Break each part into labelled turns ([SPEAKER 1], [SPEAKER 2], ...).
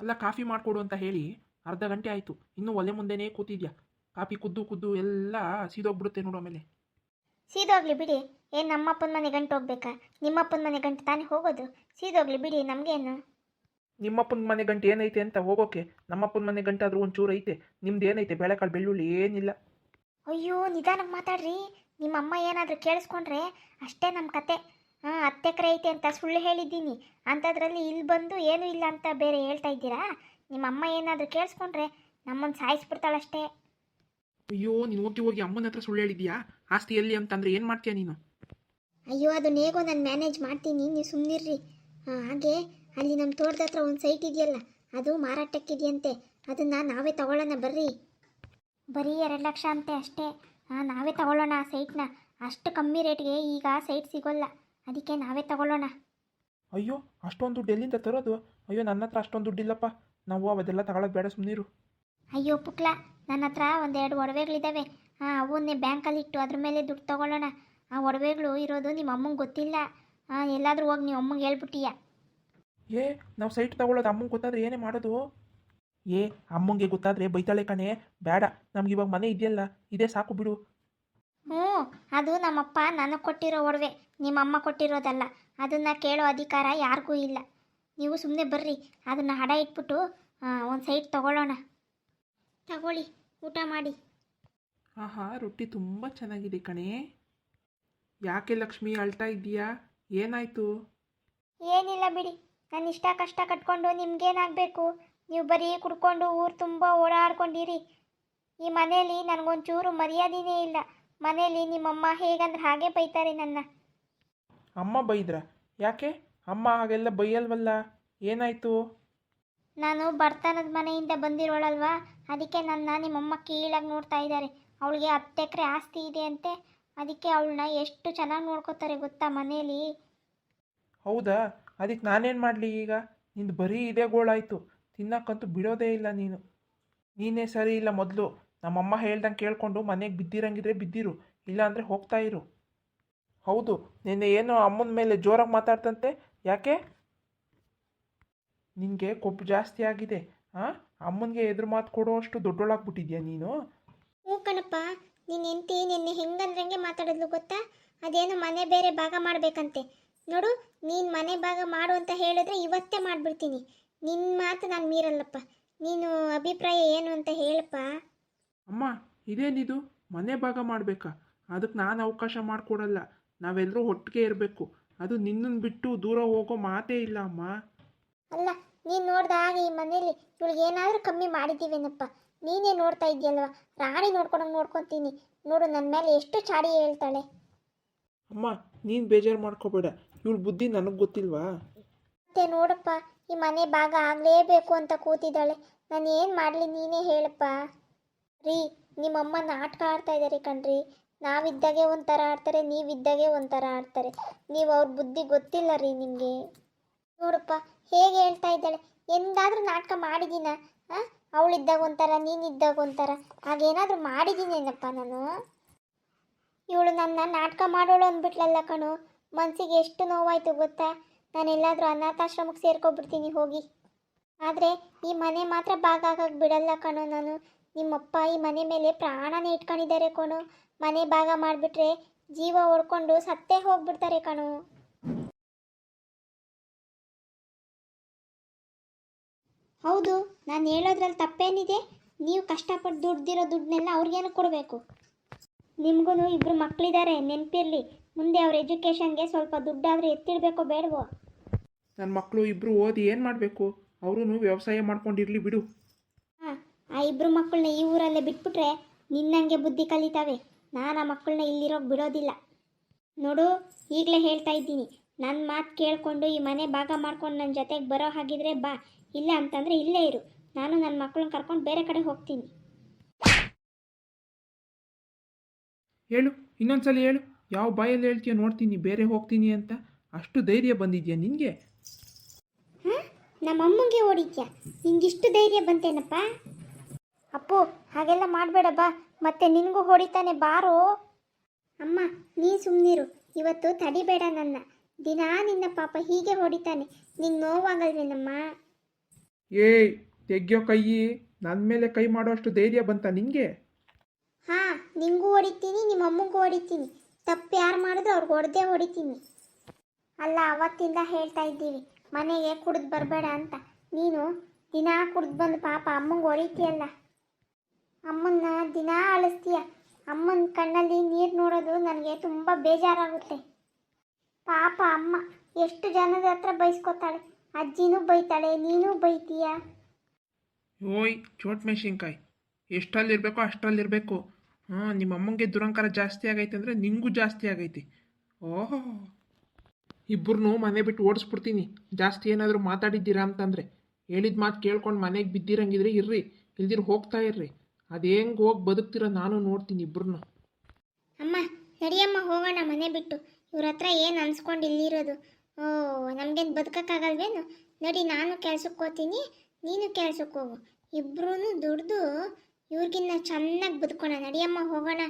[SPEAKER 1] ಅಲ್ಲ ಕಾಫಿ ಮಾಡಿಕೊಡು ಅಂತ ಹೇಳಿ ಅರ್ಧ ಗಂಟೆ ಆಯಿತು. ಇನ್ನೂ ಒಲೆ ಮುಂದೆನೇ ಕೂತಿದ್ಯಾ? ಕಾಫಿ ಕುದ್ದು ಕುದ್ದು ಎಲ್ಲ ಸೀದೋಗ್ಬಿಡುತ್ತೆ ನೋಡು ಆಮೇಲೆ.
[SPEAKER 2] ಸೀದೋಗ್ಲಿ ಬಿಡಿ. ಏನು ನಮ್ಮಪ್ಪನ ಮನೆ ಗಂಟು ಹೋಗ್ಬೇಕಾ? ನಿಮ್ಮಪ್ಪನ ಮನೆ ಗಂಟು ತಾನೇ ಹೋಗೋದು. ಸೀದೋಗ್ಲಿ ಬಿಡಿ ನಮಗೇನು?
[SPEAKER 1] ನಿಮ್ಮಪ್ಪನ ಮನೆ ಗಂಟೆ ಏನೈತೆ ಅಂತ ಹೋಗೋಕೆ? ನಮ್ಮಪ್ಪನ ಮನೆ ಗಂಟಾದರೂ ಆದ್ರೂ ಒಂಚೂರು ಐತೆ. ನಿಮ್ದು ಏನೈತೆ? ಬೇಳೆಕಾಳು ಬೆಳ್ಳುಳ್ಳಿ ಏನಿಲ್ಲ.
[SPEAKER 2] ಅಯ್ಯೋ ನಿಧಾನಕ್ಕೆ ಮಾತಾಡ್ರಿ. ನಿಮ್ಮ ಅಮ್ಮ ಏನಾದರೂ ಕೇಳಿಸ್ಕೊಂಡ್ರೆ ಅಷ್ಟೇ ನಮ್ಮ ಕತೆ. ಹಾಂ ಹತ್ತು ಎಕರೆ ಐತೆ ಅಂತ ಸುಳ್ಳು ಹೇಳಿದ್ದೀನಿ. ಅಂಥದ್ರಲ್ಲಿ ಇಲ್ಲಿ ಬಂದು ಏನೂ ಇಲ್ಲ ಅಂತ ಬೇರೆ ಹೇಳ್ತಾ ಇದ್ದೀರಾ? ನಿಮ್ಮ ಅಮ್ಮ ಏನಾದರೂ ಕೇಳಿಸ್ಕೊಂಡ್ರೆ ನಮ್ಮನ್ನು ಸಾಯಿಸ್ಬಿಡ್ತಾಳಷ್ಟೇ.
[SPEAKER 1] ಅಯ್ಯೋ ನೀನು ಹೋಗಿ ಹೋಗಿ ಅಮ್ಮನ ಹತ್ರ ಸುಳ್ಳು ಹೇಳಿದ್ಯಾ ಆಸ್ತಿ ಎಲ್ಲಿ ಅಂತಂದ್ರೆ ಏನು ಮಾಡ್ತೀಯ ನೀನು?
[SPEAKER 2] ಅಯ್ಯೋ ಅದು ಹೇಗೋ ನಾನು ಮ್ಯಾನೇಜ್ ಮಾಡ್ತೀನಿ. ನೀವು ಸುಮ್ಮನಿರ್ರಿ ಹಾಗೆ ಅಲ್ಲಿ ನಮ್ಮ ತೋಟದ ಹತ್ರ ಒಂದು ಸೈಟ್ ಇದೆಯಲ್ಲ ಅದು ಮಾರಾಟಕ್ಕಿದೆಯಂತೆ. ಅದನ್ನು ನಾವೇ ತಗೊಳ್ಳೋಣ ಬರ್ರಿ. ಬರೀ ಎರಡು ಲಕ್ಷ ಅಂತೆ ಅಷ್ಟೇ. ಹಾಂ ನಾವೇ ತಗೊಳ್ಳೋಣ ಆ ಸೈಟ್ನ ಅಷ್ಟು ಕಮ್ಮಿ ರೇಟ್ಗೆ ಈಗ ಸೈಟ್ ಸಿಗೋಲ್ಲ. ಅದಕ್ಕೆ ನಾವೇ ತಗೊಳ್ಳೋಣ.
[SPEAKER 1] ಅಯ್ಯೋ ಅಷ್ಟೊಂದು ದುಡ್ಡು ಎಲ್ಲಿಂದ ತರೋದು? ಅಯ್ಯೋ ನನ್ನ ಹತ್ರ ಅಷ್ಟೊಂದು ದುಡ್ಡಿಲ್ಲಪ್ಪ. ನಾವು ಅವೆಲ್ಲ ತಗೊಳ್ಳೋದು ಬೇಡ ಸುಮ್ಮನಿರು
[SPEAKER 2] ಅಯ್ಯೋ ಪುಕ್ಲ ನನ್ನ ಹತ್ರ ಒಂದೆರಡು ಒಡವೆಗಳಿದ್ದಾವೆ ಹಾಂ ಅವನ್ನೇ ಬ್ಯಾಂಕಲ್ಲಿ ಇಟ್ಟು ಅದ್ರ ಮೇಲೆ ದುಡ್ಡು ತಗೊಳ್ಳೋಣ. ಆ ಒಡವೆಗಳು ಇರೋದು ನಿಮ್ಮ ಅಮ್ಮಂಗೆ ಗೊತ್ತಿಲ್ಲ. ಹಾಂ ಎಲ್ಲಾದರೂ ಹೋಗಿ ನೀವು ಅಮ್ಮಂಗೆ ಹೇಳ್ಬಿಟ್ಟಿಯಾ.
[SPEAKER 1] ಏ ನಾವು ಸೈಟ್ ತಗೊಳ್ಳೋದು ಅಮ್ಮಂಗೆ ಗೊತ್ತಾದ್ರೆ ಏನೇ ಮಾಡೋದು? ಏ ಅಮ್ಮಂಗೆ ಗೊತ್ತಾದರೆ ಬೈತಾಳೆ ಕಣೆ. ಬೇಡ ನಮ್ಗೆ ಇವಾಗ ಮನೆ ಇದೆಯಲ್ಲ ಇದೇ ಸಾಕು ಬಿಡು.
[SPEAKER 2] ಹ್ಞೂ ಅದು ನಮ್ಮಪ್ಪ ನನಗೆ ಕೊಟ್ಟಿರೋ ಒಡವೆ ನಿಮ್ಮಮ್ಮ ಕೊಟ್ಟಿರೋದಲ್ಲ ಅದನ್ನು ಕೇಳೋ ಅಧಿಕಾರ ಯಾರಿಗೂ ಇಲ್ಲ. ನೀವು ಸುಮ್ಮನೆ ಬರ್ರಿ ಅದನ್ನು ಹಡ ಇಟ್ಬಿಟ್ಟು ಒಂದು ಸೈಡ್ ತಗೊಳ್ಳೋಣ. ತಗೊಳ್ಳಿ ಊಟ ಮಾಡಿ.
[SPEAKER 1] ಆಹಾ ರೊಟ್ಟಿ ತುಂಬ ಚೆನ್ನಾಗಿದೆ ಕಣೆ. ಯಾಕೆ ಲಕ್ಷ್ಮಿ ಅಳ್ತಾ ಇದ್ದೀಯಾ? ಏನಾಯ್ತು?
[SPEAKER 2] ಏನಿಲ್ಲ ಬಿಡಿ ನಾನು ಇಷ್ಟ ಕಷ್ಟ ಕಟ್ಕೊಂಡು ನಿಮ್ಗೇನಾಗಬೇಕು? ನೀವು ಬರೀ ಕುಡ್ಕೊಂಡು ಊರು ತುಂಬ ಓಡಾಡ್ಕೊಂಡಿರಿ. ಈ ಮನೆಯಲ್ಲಿ ನನಗೊಂಚೂರು ಮರ್ಯಾದೆಯೇ ಇಲ್ಲ. ಮನೇಲಿ ನಿಮ್ಮಮ್ಮ ಹೇಗಂದ್ರೆ ಹಾಗೆ ಬೈತಾರೆ ನನ್ನ.
[SPEAKER 1] ಅಮ್ಮ ಬೈದ್ರ? ಯಾಕೆ? ಅಮ್ಮ ಹಾಗೆಲ್ಲ ಬೈಯಲ್ವಲ್ಲ? ಏನಾಯ್ತು?
[SPEAKER 2] ನಾನು ಬರ್ತನದ ಮನೆಯಿಂದ ಬಂದಿರೋಳಲ್ವಾ? ಅದಕ್ಕೆ ನನ್ನ ನಿಮ್ಮಮ್ಮ ಕೀಳಾಗಿ ನೋಡ್ತಾ ಇದ್ದಾರೆ. ಅವಳಿಗೆ ಹತ್ತು ಎಕರೆ ಆಸ್ತಿ ಇದೆ ಅಂತೆ. ಅದಕ್ಕೆ ಅವಳನ್ನ ಎಷ್ಟು ಚೆನ್ನಾಗಿ ನೋಡ್ಕೋತಾರೆ ಗೊತ್ತಾ ಮನೇಲಿ
[SPEAKER 1] ಹೌದಾ? ಅದಕ್ಕೆ ನಾನೇನು ಮಾಡಲಿ ಈಗ? ನಿಂದು ಬರೀ ಇದೇ ಗೋಳಾಯಿತು. ತಿನ್ನಕ್ಕಂತೂ ಬಿಡೋದೇ ಇಲ್ಲ ನೀನು. ನೀನೇ ಸರಿ ಇಲ್ಲ ಮೊದಲು. ನಮ್ಮಮ್ಮ ಹೇಳ್ದಂಗೆ ಕೇಳಿಕೊಂಡು ಮನೆಗೆ ಬಿದ್ದಿರಂಗಿದ್ರೆ ಬಿದ್ದಿರು, ಇಲ್ಲಾಂದರೆ ಹೋಗ್ತಾ ಇರು. ಹೌದು, ನಿನ್ನೆ ಏನು ಅಮ್ಮನ ಮೇಲೆ ಜೋರಾಗಿ ಮಾತಾಡ್ತಂತೆ, ಯಾಕೆ? ನಿನಗೆ ಕೊಬ್ಬು ಜಾಸ್ತಿ ಆಗಿದೆ ಹಾಂ ಅಮ್ಮನಿಗೆ ಎದುರು ಮಾತು ಕೊಡೋಷ್ಟು ದೊಡ್ಡೋಳಾಗ್ಬಿಟ್ಟಿದ್ಯಾ ನೀನು?
[SPEAKER 2] ಹ್ಞೂ ಕಣಪ್ಪ, ನೀನು ಎಂತಿ ನಿನ್ನೆ ಹೆಂಗಂದ್ರಂಗೆ ಮಾತಾಡಿದ್ಲು ಗೊತ್ತಾ? ಅದೇನು ಮನೆ ಬೇರೆ ಭಾಗ ಮಾಡಬೇಕಂತೆ. ನೋಡು, ನೀನು ಮನೆ ಭಾಗ ಮಾಡು ಅಂತ ಹೇಳಿದ್ರೆ ಇವತ್ತೇ ಮಾಡಿಬಿಡ್ತೀನಿ. ನಿನ್ನ ಮಾತು ನಾನು ಮೀರಲ್ಲಪ್ಪ. ನೀನು ಅಭಿಪ್ರಾಯ ಏನು ಅಂತ ಹೇಳಪ್ಪ.
[SPEAKER 1] ಅಮ್ಮ ಇದೇನಿದು? ಮನೆ ಭಾಗ ಮಾಡಬೇಕಾ? ಅದಕ್ಕೆ ನಾನು ಅವಕಾಶ ಮಾಡಿಕೊಡಲ್ಲ. ನಾವೆಲ್ಲರೂ ಒಟ್ಟಿಗೆ ಇರಬೇಕು. ಅದು ನಿನ್ನನ್ನು ಬಿಟ್ಟು ದೂರ ಹೋಗೋ ಮಾತೇ ಇಲ್ಲ ಅಮ್ಮ.
[SPEAKER 2] ಅಲ್ಲ ನೀನು ನೋಡ್ದ ಹಾಗೆ ಈ ಮನೇಲಿ ಇವಳಿಗೆ ಏನಾದರೂ ಕಮ್ಮಿ ಮಾಡಿದ್ದೀವೇನಪ್ಪ? ನೀನೇ ನೋಡ್ತಾ ಇದೆಯಲ್ವ ರಾಣಿ ನೋಡ್ಕೊಂಡಂಗೆ ನೋಡ್ಕೊತೀನಿ. ನೋಡು ನನ್ನ ಮೇಲೆ ಎಷ್ಟು ಚಾಡಿ ಹೇಳ್ತಾಳೆ.
[SPEAKER 1] ಅಮ್ಮ ನೀನು ಬೇಜಾರು ಮಾಡ್ಕೋಬೇಡ. ಇವಳು ಬುದ್ಧಿ ನನಗೆ ಗೊತ್ತಿಲ್ವಾ?
[SPEAKER 2] ಮತ್ತೆ ನೋಡಪ್ಪ ಈ ಮನೆ ಭಾಗ ಆಗಲೇಬೇಕು ಅಂತ ಕೂತಿದ್ದಾಳೆ. ನಾನು ಏನು ಮಾಡಲಿ ನೀನೇ ಹೇಳಪ್ಪ. ರೀ, ನಿಮ್ಮಮ್ಮ ನಾಟಕ ಆಡ್ತಾ ಇದ್ದಾರೆ ಕಣ್ರಿ. ನಾವಿದ್ದಾಗೆ ಒಂಥರ ಆಡ್ತಾರೆ, ನೀವಿದ್ದಾಗೆ ಒಂಥರ ಆಡ್ತಾರೆ. ನೀವು ಅವ್ರ ಬುದ್ಧಿ ಗೊತ್ತಿಲ್ಲ ರೀ ನಿಮಗೆ. ನೋಡಪ್ಪ, ಹೇಗೆ ಹೇಳ್ತಾ ಇದ್ದಾಳೆ? ಎಂದಾದರೂ ನಾಟಕ ಮಾಡಿದ್ದೀನ ಹಾಂ? ಅವಳಿದ್ದಾಗ ಒಂಥರ, ನೀನಿದ್ದಾಗ ಒಂಥರ. ಹಾಗೇನಾದರೂ ಮಾಡಿದ್ದೀನೇನಪ್ಪ ನಾನು? ಇವಳು ನನ್ನ ನಾಟಕ ಮಾಡೋಳು ಅಂದ್ಬಿಟ್ಲಲ್ಲ ಕಣು. ಮನಸ್ಸಿಗೆ ಎಷ್ಟು ನೋವಾಯಿತು ಗೊತ್ತಾ? ನಾನೆಲ್ಲಾದರೂ ಅನಾಥಾಶ್ರಮಕ್ಕೆ ಸೇರ್ಕೊಬಿಡ್ತೀನಿ ಹೋಗಿ. ಆದರೆ ಈ ಮನೆ ಮಾತ್ರ ಭಾಗ ಆಗಕ್ಕೆ ಬಿಡಲ್ಲ ಕಣೋ ನಾನು. ನಿಮ್ಮಪ್ಪ ಈ ಮನೆ ಮೇಲೆ ಪ್ರಾಣನೇ ಇಟ್ಕೊಂಡಿದ್ದಾರೆ ಕಣೋ. ಮನೆ ಭಾಗ ಮಾಡಿಬಿಟ್ರೆ ಜೀವ ಓಡ್ಕೊಂಡು ಸತ್ತೇ ಹೋಗ್ಬಿಡ್ತಾರೆ ಕಣು. ಹೌದು, ನಾನು ಹೇಳೋದ್ರಲ್ಲಿ ತಪ್ಪೇನಿದೆ? ನೀವು ಕಷ್ಟಪಟ್ಟು ದುಡ್ದಿರೋ ದುಡ್ಡನ್ನೆಲ್ಲ ಅವ್ರಿಗೇನು ಕೊಡಬೇಕು? ನಿಮಗೂ ಇಬ್ಬರು ಮಕ್ಕಳಿದ್ದಾರೆ ನೆನಪಿರಲಿ. ಮುಂದೆ ಅವ್ರ ಎಜುಕೇಷನ್ಗೆ ಸ್ವಲ್ಪ ದುಡ್ಡಾದರೂ ಎತ್ತಿಡಬೇಕೋ ಬೇಡವೋ?
[SPEAKER 1] ನನ್ನ ಮಕ್ಕಳು ಇಬ್ಬರು ಓದಿ ಏನು ಮಾಡಬೇಕು? ಅವರು ವ್ಯವಸಾಯ ಮಾಡ್ಕೊಂಡಿರಲಿ ಬಿಡು.
[SPEAKER 2] ಆ ಇಬ್ಬರು ಮಕ್ಕಳನ್ನ ಈ ಊರಲ್ಲೇ ಬಿಟ್ಬಿಟ್ರೆ ನಿನ್ನಂಗೆ ಬುದ್ಧಿ ಕಲಿತಾವೆ. ನಾನು ಆ ಮಕ್ಕಳನ್ನ ಇಲ್ಲಿರೋ ಬಿಡೋದಿಲ್ಲ. ನೋಡು ಈಗಲೇ ಹೇಳ್ತಾ ಇದ್ದೀನಿ. ನನ್ನ ಮಾತು ಕೇಳಿಕೊಂಡು ಈ ಮನೆ ಭಾಗ ಮಾಡ್ಕೊಂಡು ನನ್ನ ಜೊತೆಗೆ ಬರೋ ಹಾಗಿದ್ರೆ ಬಾ. ಇಲ್ಲ ಅಂತಂದರೆ ಇಲ್ಲೇ ಇರು. ನಾನು ನನ್ನ ಮಕ್ಕಳನ್ನ ಕರ್ಕೊಂಡು ಬೇರೆ ಕಡೆ ಹೋಗ್ತೀನಿ.
[SPEAKER 1] ಹೇಳು ಇನ್ನೊಂದ್ಸಲ ಹೇಳು. ಯಾವ ಬಾಯಲ್ಲಿ ಹೇಳ್ತೀಯ ನೋಡ್ತೀನಿ ಬೇರೆ ಹೋಗ್ತೀನಿ ಅಂತ. ಅಷ್ಟು ಧೈರ್ಯ ಬಂದಿದ್ಯಾ ನಿನಗೆ?
[SPEAKER 2] ಹಾಂ? ನಮ್ಮ ಅಮ್ಮಂಗೆ ಹೊಡಿತ್ಯಾ ನಿಂಗಿಷ್ಟು ಧೈರ್ಯ ಬಂತೇನಪ್ಪ? ಅಪ್ಪು ಹಾಗೆಲ್ಲ ಮಾಡಬೇಡ ಬಾ. ಮತ್ತೆ ನಿನಗೂ ಹೊಡಿತಾನೆ ಬಾರೋ. ಅಮ್ಮ ನೀ ಸುಮ್ಮನಿರು ಇವತ್ತು ತಡಿಬೇಡ ನನ್ನ. ದಿನಾ ನಿನ್ನ ಪಾಪ ಹೀಗೆ ಹೊಡಿತಾನೆ. ನಿನ್ನ ನೋವಾಗಲ್ವೇನಮ್ಮ?
[SPEAKER 1] ಏಯ್ ತೆಗ್ಯೋ ಕೈಯಿ ನನ್ನ ಮೇಲೆ ಕೈ ಮಾಡೋಷ್ಟು ಧೈರ್ಯ ಬಂತ ನಿಂಗೆ?
[SPEAKER 2] ಹಾ ನಿಂಗೂ ಹೊಡಿತೀನಿ ನಿಮ್ಮ ಅಮ್ಮಗೂ ಹೊಡಿತೀನಿ. ತಪ್ಪು ಯಾರು ಮಾಡಿದ್ರು ಅವ್ರಿಗೆ ಹೊಡೆದೇ ಹೊಡಿತೀನಿ. ಅಲ್ಲ ಅವತ್ತಿಂದ ಹೇಳ್ತಾ ಇದ್ದೀವಿ. ಮನೆಗೆ ಕುಡ್ದು ಬರಬೇಡ ಅಂತ. ನೀನು ದಿನಾ ಕುಡ್ದು ಬಂದು ಪಾಪ ಅಮ್ಮಂಗೆ ಹೊಡಿತೀಯಲ್ಲ. ಅಮ್ಮನ್ನ ದಿನಾ ಅಳಿಸ್ತೀಯ? ಅಮ್ಮನ ಕಣ್ಣಲ್ಲಿ ನೀರು ನೋಡೋದು ನನಗೆ ತುಂಬ ಬೇಜಾರಾಗುತ್ತೆ. ಪಾಪ ಅಮ್ಮ, ಎಷ್ಟು ಜನದ ಹತ್ರ ಬೈಸ್ಕೊತಾಳೆ? ಅಜ್ಜಿನೂ ಬೈತಾಳೆ, ನೀನೂ ಬೈತೀಯ?
[SPEAKER 1] ಓಯ್, ಚೋಟ್ ಮೆಣಸಿನ್ಕಾಯಿ. ಎಷ್ಟಲ್ಲಿರಬೇಕೋ ಅಷ್ಟರಲ್ಲಿರಬೇಕು ಹಾಂ ನಿಮ್ಮ ಅಮ್ಮಂಗೆ ದುರಂಕಾರ ಜಾಸ್ತಿ ಆಗೈತೆ ಅಂದರೆ ನಿಂಗೂ ಜಾಸ್ತಿ ಆಗೈತಿ. ಓಹೋ. ಇಬ್ಬರನ್ನೂ ಮನೆ ಬಿಟ್ಟು ಓಡಿಸ್ಬಿಡ್ತೀನಿ. ಜಾಸ್ತಿ ಏನಾದರೂ ಮಾತಾಡಿದ್ದೀರಾ ಅಂತಂದರೆ. ಹೇಳಿದ ಮಾತು ಕೇಳ್ಕೊಂಡು ಮನೆಗೆ ಬಿದ್ದಿರಂಗಿದ್ರೆ ಇರ್ರಿ, ಇಲ್ದಿರ ಹೋಗ್ತಾ ಇರ್ರಿ. ಅದೇಂಗೆ ಹೋಗಿ ಬದುಕ್ತಿರೋ ನಾನು ನೋಡ್ತೀನಿ ಇಬ್ಬರನ್ನ
[SPEAKER 2] ಅಮ್ಮ, ನಡಿಯಮ್ಮ, ಹೋಗೋಣ, ಮನೆ ಬಿಟ್ಟು. ಇವ್ರ ಹತ್ರ ಏನು ಅನ್ಸ್ಕೊಂಡು ಇಲ್ಲಿರೋದು? ಓ, ನಮ್ಗೇನು ಬದುಕಕ್ಕಾಗಲ್ವೇನು? ನಡಿ, ನಾನು ಕೆಲ್ಸಕ್ಕೆ ಹೋಗ್ತೀನಿ, ನೀನು ಕೆಲ್ಸಕ್ಕೆ ಹೋಗು. ಇಬ್ರೂ ದುಡ್ದು ಇವ್ರಿಗಿನ್ನ ಚೆನ್ನಾಗಿ ಬದುಕೋಣ. ನಡಿಯಮ್ಮ, ಹೋಗೋಣ.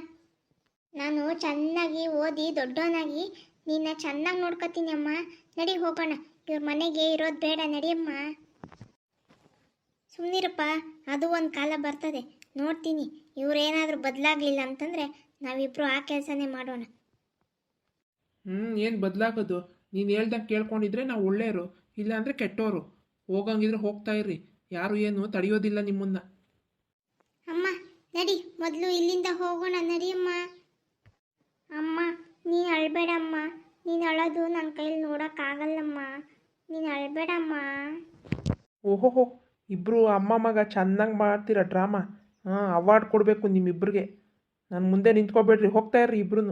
[SPEAKER 2] ನಾನು ಚೆನ್ನಾಗಿ ಓದಿ, ದೊಡ್ಡವನಾಗಿ ನಿನ್ನ ಚೆನ್ನಾಗಿ ನೋಡ್ಕೊತೀನಿ ಅಮ್ಮ. ನಡಿ, ಹೋಗೋಣ. ಇವ್ರ ಮನೆಗೆ ಇರೋದು ಬೇಡ, ನಡಿಯಮ್ಮ. ಸುಮ್ಮನಿರಪ್ಪ ಅದು ಒಂದು ಕಾಲ ಬರ್ತದೆ. ನೋಡ್ತೀನಿ ಇವ್ರೇನಾದರೂ ಬದಲಾಗಲಿಲ್ಲ ಅಂತಂದರೆ ನಾವಿಬ್ಬರು ಆ ಕೆಲಸನೇ ಮಾಡೋಣ.
[SPEAKER 1] ಹ್ಞೂ ಏನು ಬದಲಾಗೋದು? ನೀನು ಹೇಳ್ದಂಗೆ ಕೇಳ್ಕೊಂಡಿದ್ರೆ ನಾವು ಒಳ್ಳೆಯವರು ಇಲ್ಲಾಂದರೆ ಕೆಟ್ಟೋರು. ಹೋಗಂಗಿದ್ರೆ ಹೋಗ್ತಾ ಇರ್ರಿ ಯಾರು ಏನು ತಡೆಯೋದಿಲ್ಲ ನಿಮ್ಮನ್ನ.
[SPEAKER 2] ಅಮ್ಮ ನಡಿ ಮೊದಲು ಇಲ್ಲಿಂದ ಹೋಗೋಣ ನಡಿಯಮ್ಮ. ಅಮ್ಮ ನೀನು ಅಳ್ಬೇಡಮ್ಮ ನೀನು ಅಳೋದು ನನ್ನ ಕೈಯಲ್ಲಿ ನೋಡೋಕ್ಕಾಗಲ್ಲಮ್ಮ. ನೀನು ಅಳ್ಬೇಡಮ್ಮ.
[SPEAKER 1] ಓಹೋಹೋ ಇಬ್ಬರು ಅಮ್ಮ ಮಗ ಚೆನ್ನಾಗಿ ಮಾಡ್ತೀರ ಡ್ರಾಮಾ? ಹಾಂ ಅವಾರ್ಡ್ ಕೊಡಬೇಕು ನಿಮ್ಮಿಬ್ಬರಿಗೆ ನಾನು ಮುಂದೆ ನಿಂತ್ಕೋಬೇಡ್ರಿ. ಹೋಗ್ತಾ ಇರ್ರಿ ಇಬ್ರು